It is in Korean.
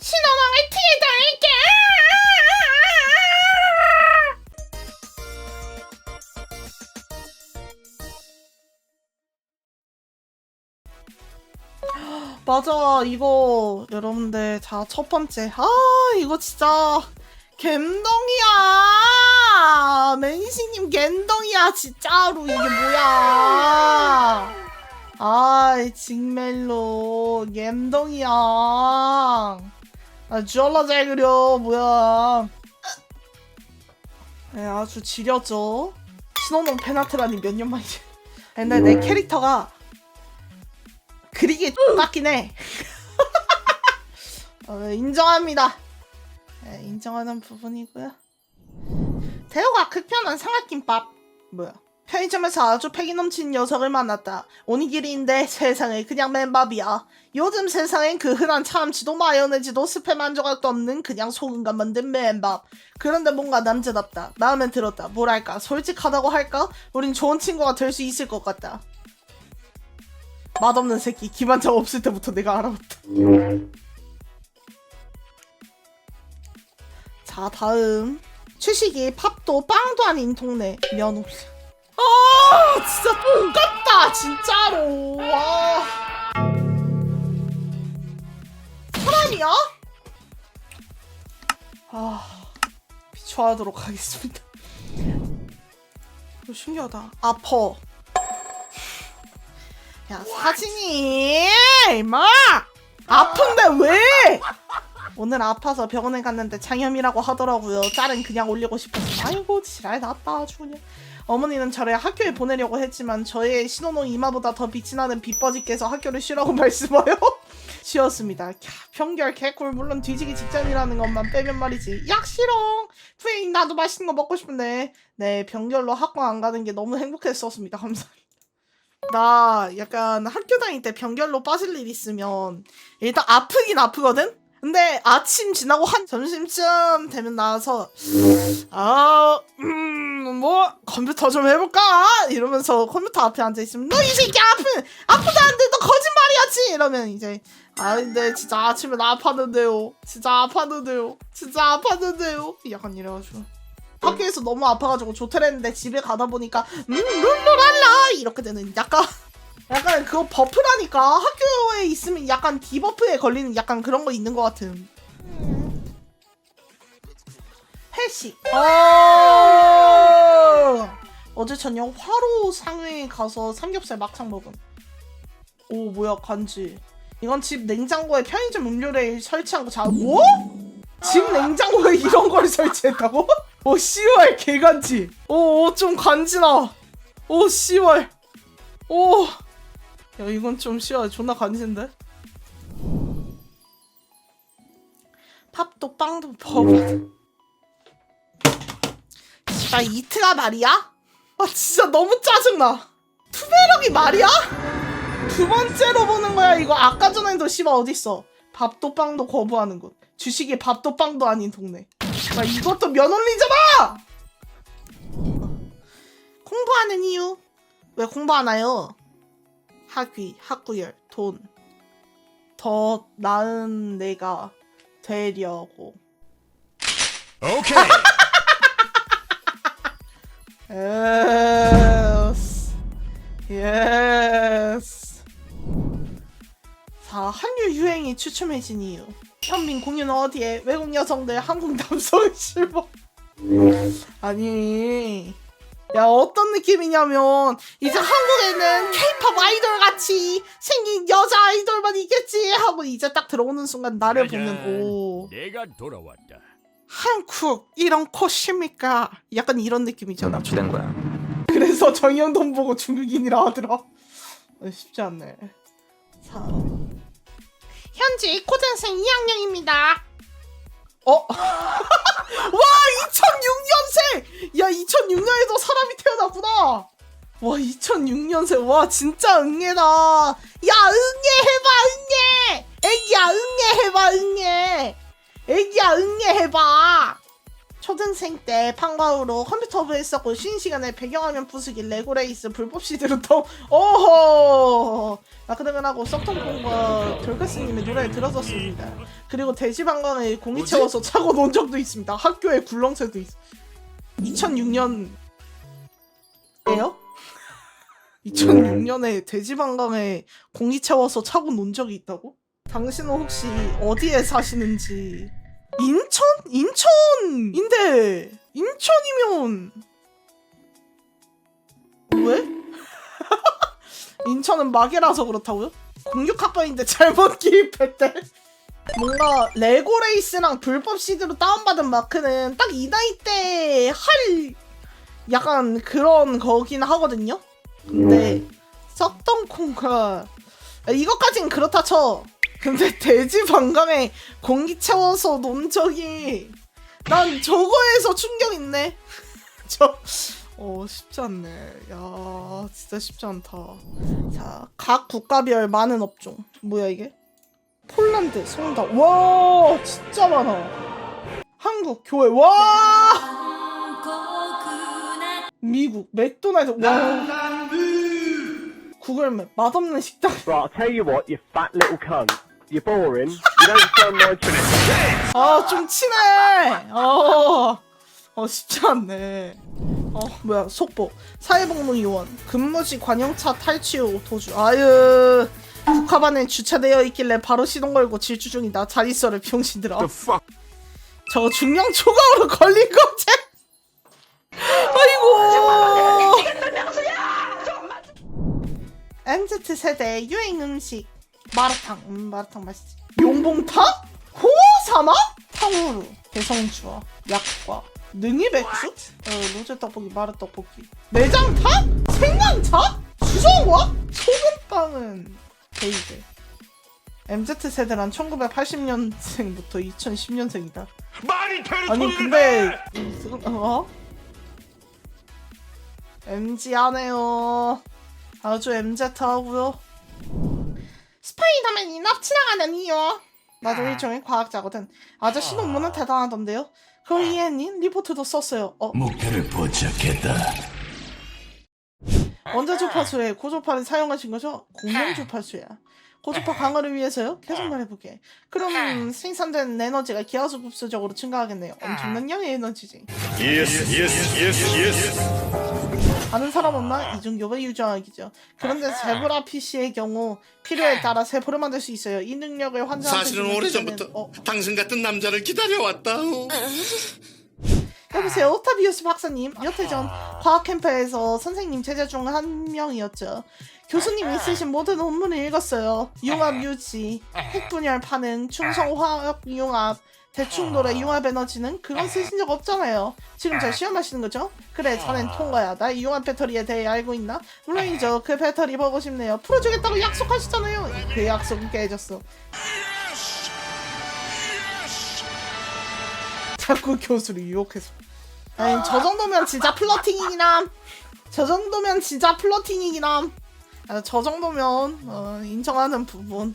신호망을 뒤에 달게! 맞아 이거 여러분들 자 첫 번째. 아 이거 진짜 갬덩이야! 매니싱님 갬덩이야 진짜로. 이게 뭐야? 아이 징멜로 갬덩이야 아 졸라 잘 그려. 뭐야. 네, 아주 지렸죠. 신호농 페나트라니 몇 년 만이지. 근데 내 캐릭터가 그리기 똑같긴 해. 어, 인정합니다. 네, 인정하는 부분이고요. 대우가 극편한 삼각김밥. 뭐야 편의점에서 아주 패기 넘치는 녀석을 만났다. 오니기리인데 세상에 그냥 맨밥이야. 요즘 세상엔 그 흔한 참치도 마요네즈도 스팸 한 조각도 없는 그냥 소금간 만든 맨밥. 그런데 뭔가 남자답다. 마음에 들었다. 뭐랄까 솔직하다고 할까? 우린 좋은 친구가 될 수 있을 것 같다. 맛없는 새끼 기반장 없을 때부터 내가 알아봤다. 자 다음 취식이 팝도 빵도 아닌 동네 면옥. 아 진짜 똑같다 진짜로. 와. 사람이야? 아 비추하도록 하겠습니다. 신기하다. 아퍼. 야 사진이 임마! 아픈데 왜? 오늘 아파서 병원에 갔는데 장염이라고 하더라고요. 짤은 그냥 올리고 싶어서. 아이고 지랄 났다 아주 그냥 어머니는 저를 학교에 보내려고 했지만 저의 신호농 이마보다 더 빛이 나는 빗버지께서 학교를 쉬라고 말씀하여 쉬었습니다. 캬, 평결 개꿀 물론 뒤지기 직전이라는 것만 빼면 말이지. 약시롱 후에인 나도 맛있는 거 먹고 싶은데 네 병결로 학원 안 가는 게 너무 행복했었습니다. 감사합니다. 나 약간 학교 다닐 때 병결로 빠질 일 있으면 일단 아프긴 아프거든? 근데 아침 지나고 한 점심쯤 되면 나와서 아, 음, 뭐 컴퓨터 좀 해볼까? 이러면서 컴퓨터 앞에 앉아 있으면 너 이 새끼 아프 아프다는데 너 거짓말이야지? 이러면 이제 아 근데 진짜 아침에 나 아팠는데요. 진짜 아팠는데요. 진짜 아팠는데요. 약간 이래가지고. 학교에서 너무 아파가지고 조퇴했는데 집에 가다 보니까 음 룰루랄라. 이렇게 되는 약간 약간 그거 버프라니까. 학교에 있으면 약간 디버프에 걸리는 약간 그런 거 있는 것 같은. 회식 어! 어제 저녁 화로 상회에 가서 삼겹살 막창 먹음 오 뭐야 간지. 이건 집 냉장고에 편의점 음료를 설치한 거 자, 뭐? 집 냉장고에 이런 걸 설치했다고? 오 씨발 개간지. 오좀 간지나. 오 씨발. 오 야 이건 좀 쉬워. 존나 간지인데 팝도 빵도 버거. 나 이트가 말이야? 아 진짜 너무 짜증나. 투베럭이 말이야? 두 번째로 보는 거야 이거. 아까 전에도 씨발 어딨어? 밥도 빵도 거부하는 곳. 주식이 밥도 빵도 아닌 동네. 나 이것도 면 올리잖아! 공부하는 이유? 왜 공부하나요? 학위, 학구열, 돈. 더 나은 내가 되려고. Okay. 예스. 예스. 자, 한류 유행이 추춤해진 이유. 현민 공연 어디에 외국 여성들 한국 남성을 실버. 아니. 야 어떤 느낌이냐면 이제 한국에는 케이팝 아이돌 같이 생긴 여자 아이돌만 있겠지? 하고 이제 딱 들어오는 순간 나를 보면 오. 내가 돌아왔다. 한국 이런 코십니까? 약간 이런 느낌이잖아. 납치된 거야. 그래서 정영돈 보고 중국인이라 하더라. 어, 쉽지 않네. 자. 현재 고등생 2학년입니다 어? 와 2006년생! 야 2006년에도 사람이 태어났구나! 와 2006년생. 와 진짜 응애다. 야 응애 해봐 응애! 애기야 응애 해봐 응애! 애기야 응애 해봐! 초등생 때 방과후로 컴퓨터부 했었고 쉬는 시간에 배경화면 부수기 레고레이스 불법 시드로 또 어허 마크등을하고 썩통콩과 돌가스님의 노래를 들었었습니다. 그리고 돼지방광에 공이? 채워서 차고 논 적도 있습니다. 학교에 굴렁쇠도 있어. 2006년 에요? 2006년에 돼지방광에 공이 채워서 차고 논 적이 있다고? 당신은 혹시 어디에 사시는지 인천? 인천인데 인천이면 왜? 인천은 막이라서 그렇다고요? 공격학번인데 잘못 기입했대 뭔가 레고 레이스랑 불법 시드로 다운받은 마크는 딱 이 나이 때 할 약간 그런 거긴 하거든요? 근데 썩던 콩가 아, 이것까진 그렇다 쳐. 근데 돼지 방광에 공기 채워서 논 적이 난 저거에서 충격 있네. 저 어, 쉽지 않네. 야, 진짜 쉽지 않다. 자, 각 국가별 많은 업종. 뭐야, 이게? 폴란드, 송다. 와, 진짜 많아. 한국, 교회. 와! 미국, 맥도날드. 와. 구글맵, 맛없는 식당. Right, I'll tell you what, you fat little cunt. You're boring. You don't stand my chance. 아, 좀 치네. 어, 어, 쉽지 않네. 어, 뭐야, 속보. 사회복무 요원. 근무지 관용차 탈취 후 도주. 아유. 국화반에 주차되어 있길래 바로 시동 걸고 질주 중이다. 잘 있어라, 병신들아. 저거 중량 초과으로 걸린 거지? 아이고. MZ 세대 유행 음식 마라탕. 음, 마라탕 맛있지. 용봉탕? 호사마? 탕후루, 대성주와 약과, 능이백수? 어, 로제 떡볶이, 마라 떡볶이. 내장탕? 생강차? 수성과? 소금빵은 베이글. MZ 세대란 1980년생부터 2010년생이다. 말이 되는 아니 근데 어? MG 하네요. 아주 MZ 하고요. 스파이더맨이 납치당하는 이유. 나도 일종의 과학자거든. 아저씨 논문은 대단하던데요. 그럼 이해님 리포트도 썼어요. 어, 목표를 포착했다. 원자 주파수에 고주파를 사용하신 거죠? 공명 주파수야. 고주파 강화를 위해서요? 계속 말해보게. 그럼 생산된 에너지가 기하수급수적으로 증가하겠네요. 엄청난 양의 에너지지. Yes, yes, yes, yes. 아는 사람 없나? 이중교가 유정학이죠. 그런데 제브라 PC의 경우 필요에 따라 세포를 만들 수 있어요. 이 능력을 환자한테 사실은 주면 오래전부터 어, 당신 같은 남자를 기다려왔다. 여보세요, 오타비우스 박사님. 몇해전 과학 캠프에서 선생님 제자 중 한 명이었죠. 교수님이 쓰신 모든 논문을 읽었어요. 융합 유지, 핵분열 반응, 충성 화학 융합, 대충돌의 융합 에너지는 그건 쓰신 적 없잖아요. 지금 잘 시험하시는 거죠? 그래, 자넨 통과야. 나의 융합 배터리에 대해 알고 있나? 물론이죠. 그 배터리 보고 싶네요. 풀어주겠다고 약속하셨잖아요. 그 약속은 깨졌어. 자꾸 교수를 유혹해서. 아니 저 정도면 진짜 플러팅이긴 함. 저 정도면 진짜 플러팅이긴 함. 아, 저 정도면 어, 인정하는 부분.